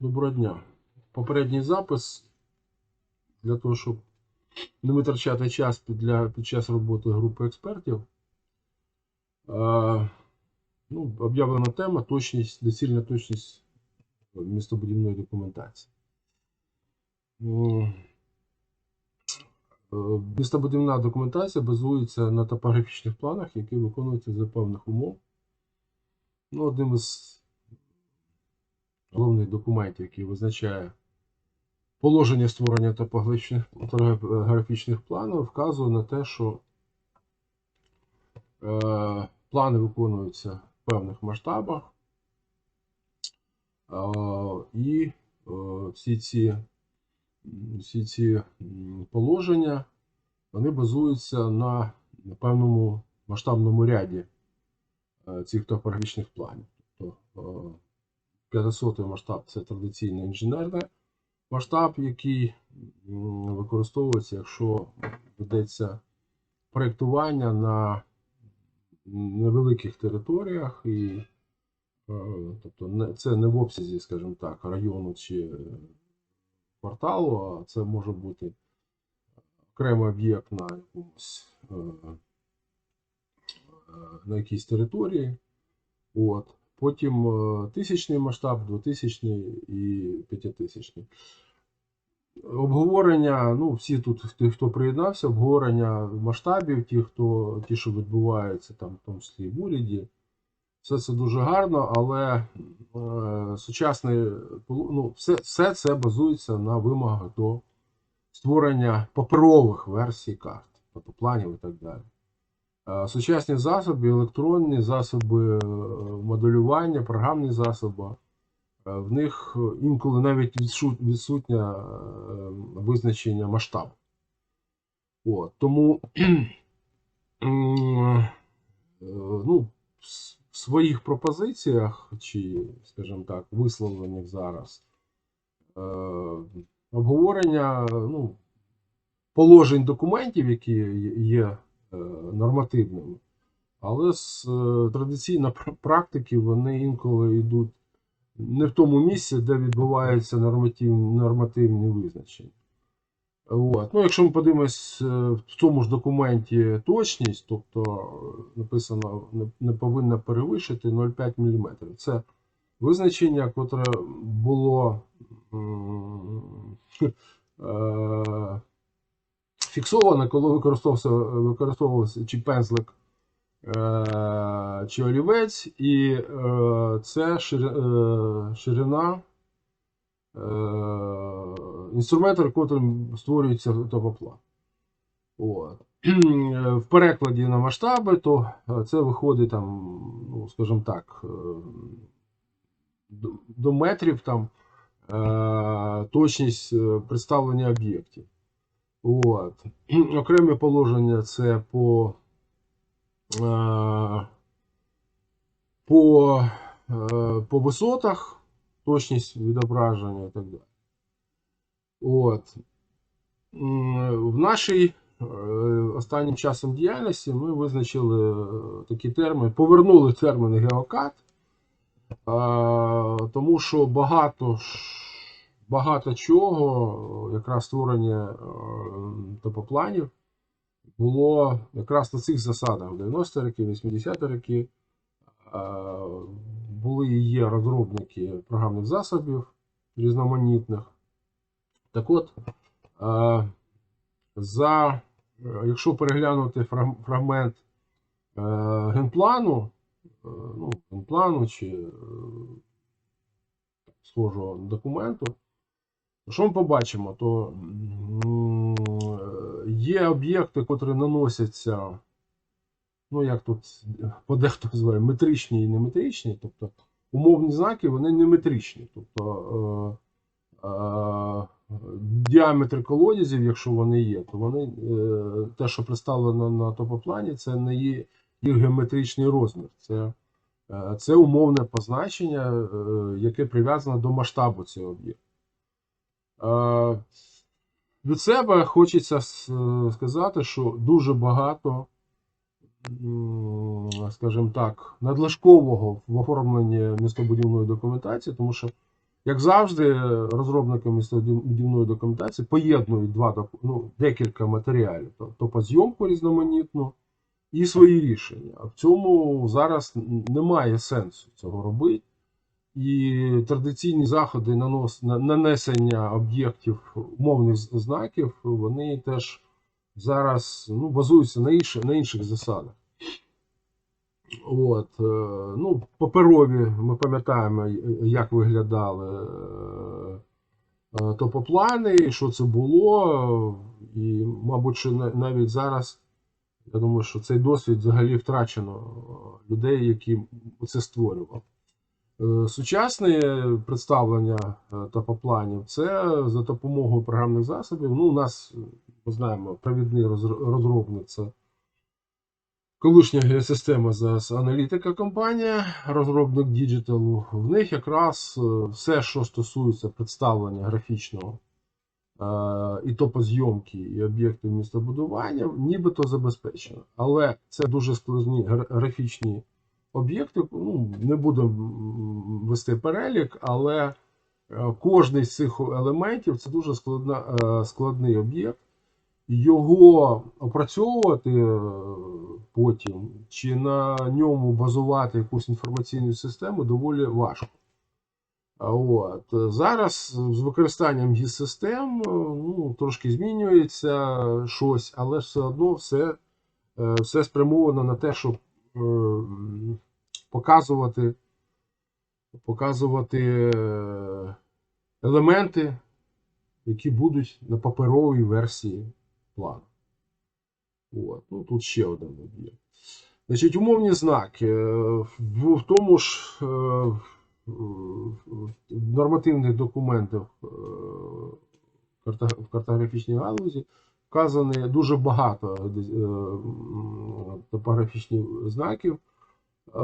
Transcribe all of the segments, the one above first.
Доброго дня. Попередній запис для того, щоб не витрачати час під, для, під час роботи групи експертів. Е, ну, об'явлена тема точність, доцільна точність містобудівної документації. Е, Містобудівна документація базується на топографічних планах, які виконуються за певних умов. Ну, одним із головних документів, який визначає положення створення топографічних, планів, вказує на те, що е, плани виконуються в певних масштабах, е, і е, всі ці, всі ці положення вони базуються на, певному масштабному ряді цих топографічних планів. Тобто 500 масштаб це традиційний інженерний масштаб, який використовується, якщо ведеться проєктування на невеликих територіях, і, е, тобто це не в обсязі, скажімо так, району чи кварталу, а це може бути окремий об'єкт на якомусь е, е, на якійсь території. От. Потім е, тисячний масштаб, двотисячний і п'ятитисячний. Обговорення, ну, всі тут, ті, хто приєднався, обговорення масштабів, ті, хто, ті, що відбуваються там, в тому числі в уряді. Все це дуже гарно, але е, сучасний, ну, все, все це базується на вимогах до створення паперових версій карт, тобто планів і так далі. Е, Сучасні засоби, електронні засоби е, моделювання, програмні засоби, е, в них інколи навіть відсутнє визначення масштабу. От, тому ну, в своїх пропозиціях, чи, скажімо так, висловленнях зараз, обговорення ну, положень документів, які є- нормативними. Але з е, традиційно практики вони інколи йдуть не в тому місці, де відбуваються нормативні, нормативні визначення. От. Ну, якщо ми подивимось е, в цьому ж документі точність, тобто е, написано не, не повинна перевищити 0,5 мм. Це визначення, котре було е, фіксовано, коли використовувався, використовувався чи пензлик, е, чи олівець, і е, це е, ширина інструменту, котрим створюється топоплан. От. В перекладі на масштаби, то це виходить там, ну, скажімо так, до, метрів там точність представлення об'єктів. От. Окремі положення це по, е, по, е, по висотах, точність відображення і так далі. От. В нашій е, останнім часом діяльності ми визначили такі терміни, повернули термін геокад, тому що багато, багато чого, якраз створення е, топопланів, було якраз на цих засадах. В 90-ті роки, 80-ті роки е, були і є розробники програмних засобів різноманітних. Так от, е, за, якщо переглянути фрагмент генплану, ну, генплану чи схожого документу, що ми побачимо? То е, є об'єкти, котрі наносяться, ну як тут подехто називає, метричні і неметричні, тобто умовні знаки, вони не метричні. Тобто е, е, діаметри колодязів, якщо вони є, то вони е, те, що представлено на топоплані, це не є їх геометричний розмір. Це, е, це умовне позначення, е, яке прив'язане до масштабу цього об'єкту. Е, Від себе хочеться е, сказати, що дуже багато, скажімо так, надлишкового в оформленні містобудівної документації, тому що Як завжди, розробники містобудівної документації поєднують два ну, декілька матеріалів, то- топозйомку різноманітну і свої рішення. А в цьому зараз немає сенсу цього робити. І традиційні заходи нанос, нанесення об'єктів умовних знаків, вони теж зараз ну, базуються на, інших, на інших засадах. От, е, ну, паперові, ми пам'ятаємо, як виглядали е, е, топоплани, що це було. І, мабуть, навіть зараз, я думаю, що цей досвід взагалі втрачено е, людей, які це створювали. Е, Сучасне представлення е, топопланів це за допомогою програмних засобів. Ну, у нас, ми знаємо, провідний розробник це колишня геосистема зараз аналітика компанія, розробник діджиталу. В них якраз е, все, що стосується представлення графічного і топозйомки, і об'єктів містобудування, нібито забезпечено. Але це дуже складні гра- графічні об'єкти. Ну, не м, вести перелік, але е, кожний з цих елементів це дуже складна, е, складний об'єкт. Його опрацьовувати е, потім чи на ньому базувати якусь інформаційну систему доволі важко. От. Зараз з використанням ГІС-систем ну, трошки змінюється щось, але все одно все, все спрямовано на те, щоб показувати, показувати е, елементи, які будуть на паперовій версії плану. От. Ну, тут ще один об'єкт. Значить, умовні знаки. Е, В, тому ж е, в- нормативних документах е, в картографічній галузі вказано дуже багато е, топографічних знаків. Е,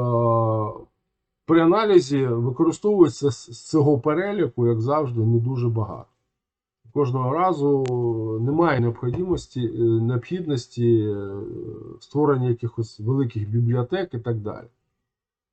При аналізі використовується з цього переліку, як завжди, не дуже багато кожного разу немає необхідності, е, необхідності створення якихось великих бібліотек і так далі.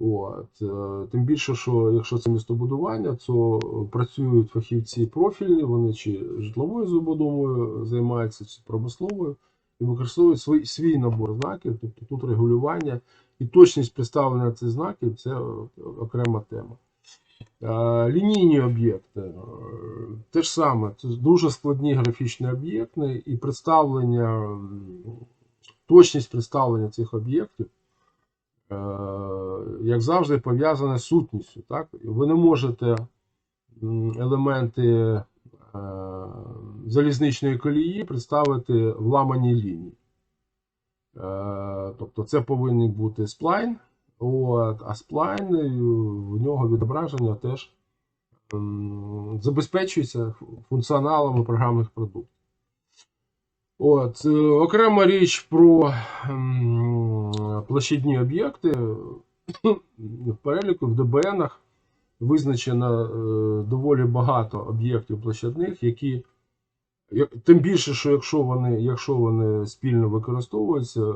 От. е, Тим більше, що якщо це містобудування, то працюють фахівці профільні, вони чи житловою забудовою займаються, чи промисловою, і використовують свій, свій набор знаків, тобто тут регулювання і точність представлення цих знаків це окрема тема. Е, Лінійні об'єкти. е, Те ж саме, це дуже складні графічні об'єкти і представлення, точність представлення цих об'єктів, як завжди, пов'язане з сутністю. Так? Ви не можете елементи е, залізничної колії представити в ламаній лінії. Е, Тобто це повинен бути сплайн, От, а сплайн е, в нього відображення теж забезпечується функціоналами програмних продуктів. От, е, окрема річ про площадні об'єкти. В переліку в ДБНах визначено е, доволі багато об'єктів площадних, які тим більше, що якщо вони, якщо вони спільно використовуються,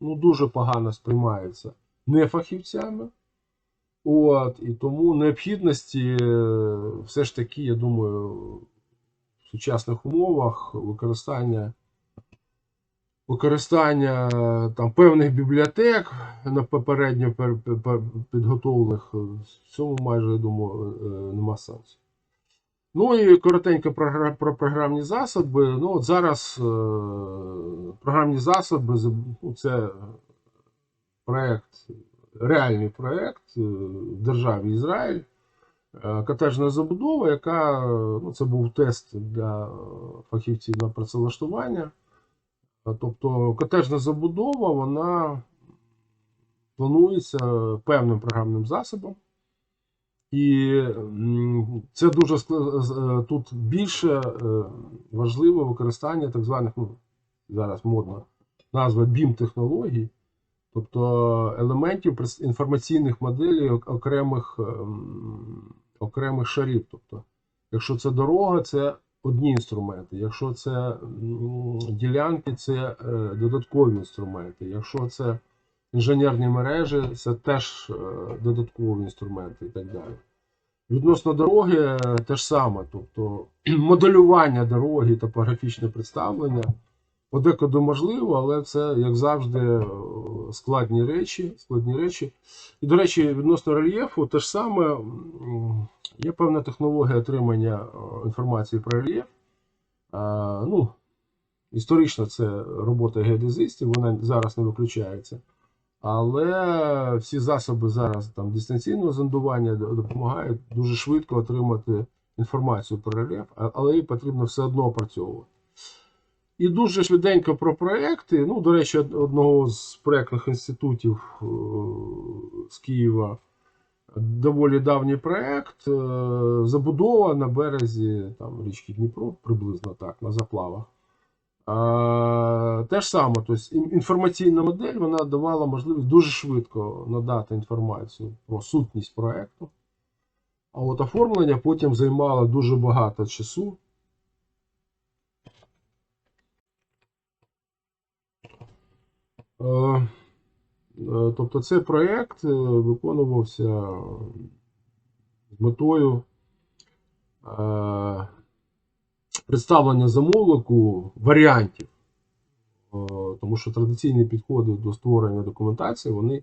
ну, дуже погано сприймаються не фахівцями. От, і тому необхідності е, все ж таки, я думаю, в сучасних умовах використання, використання е, там, певних бібліотек на попередньо пер- пер- підготовлених, е, в цьому майже, я думаю, е, нема сенсу. Ну і коротенько про, про програмні засоби. Ну, от зараз е, програмні засоби ну, це проект, реальний проект е, в державі Ізраїль. Котеджна забудова, яка ну, це був тест для фахівців на працевлаштування. Е, Тобто котеджна забудова, вона планується певним програмним засобом. І це дуже е, тут більше е, важливо використання так званих, ну, зараз модна назва BIM-технологій, тобто елементів інформаційних моделей окремих, ем, окремих шарів. Тобто, якщо це дорога, це одні інструменти, якщо це ділянки, це е, додаткові інструменти. Якщо це інженерні мережі, це теж е, додаткові інструменти і так далі. Відносно дороги е, те ж саме, тобто моделювання дороги, топографічне представлення. Подекуди можливо, але це, як завжди, е, складні речі. Складні речі. І, до речі, відносно рельєфу, те ж саме є певна технологія отримання е, інформації про рельєф. А, ну, історично це робота геодезистів, вона зараз не виключається. Але всі засоби зараз там дистанційного зондування допомагають дуже швидко отримати інформацію про рельєф, але її потрібно все одно опрацьовувати. І дуже швиденько про проекти. Ну, до речі, одного з проєктних інститутів е, з Києва доволі давній проєкт. е, Забудова на березі там, річки Дніпро, приблизно так, на заплавах. Те ж саме, тобто інформаційна модель вона давала можливість дуже швидко надати інформацію про сутність проєкту. А от оформлення потім займало дуже багато часу. Е, е, Тобто цей проєкт е, виконувався з метою е, представлення замовнику варіантів. Е, Тому що традиційні підходи до створення документації вони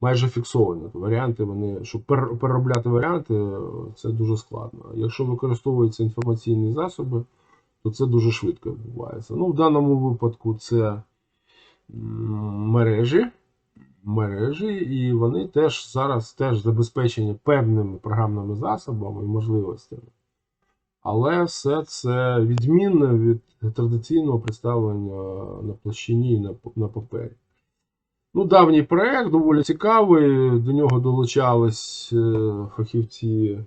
майже фіксовані. Варіанти, вони, щоб переробляти варіанти, е, це дуже складно. Якщо використовуються інформаційні засоби, то це дуже швидко відбувається. Ну, в даному випадку це мережі. Мережі, і вони теж зараз теж забезпечені певними програмними засобами і можливостями. Але все це відмінне від традиційного представлення на площині і на, на папері. Ну, давній проєкт, доволі цікавий. До нього долучались е, фахівці,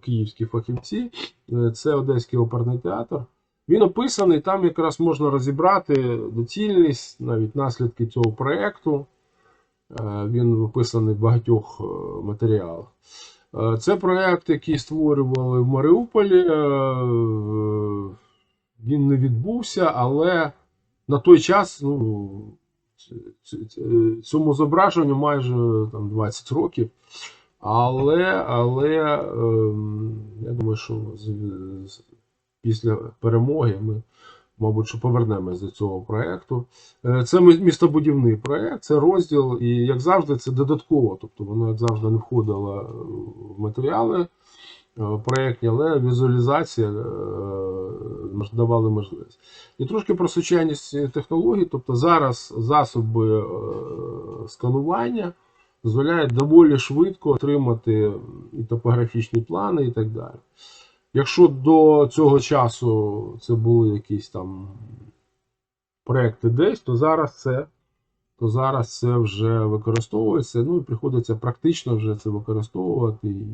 київські фахівці. Е, Це Одеський оперний театр. Він описаний, там якраз можна розібрати доцільність, навіть наслідки цього проєкту. Е, Він описаний в багатьох е, матеріалах. Е, Це проєкт, який створювали в Маріуполі. Він не відбувся, але на той час ну, цьому зображенню майже там, 20 років. Але, але ем, я думаю, що після перемоги ми, мабуть, що повернемось до цього проєкту. Е, Це містобудівний проєкт, це розділ, і як завжди, це додатково. Тобто воно, як завжди, не входило е, в матеріали е, проєктні, але візуалізація давали можливість. І трошки про сучасність технологій. Тобто зараз засоби сканування дозволяють доволі швидко отримати і топографічні плани, і так далі. Якщо до цього часу це були якісь там проекти десь, то зараз це, то зараз це вже використовується. Ну і приходиться практично вже це використовувати. І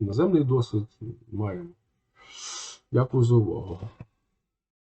іноземний досвід маємо. Дякую за увагу.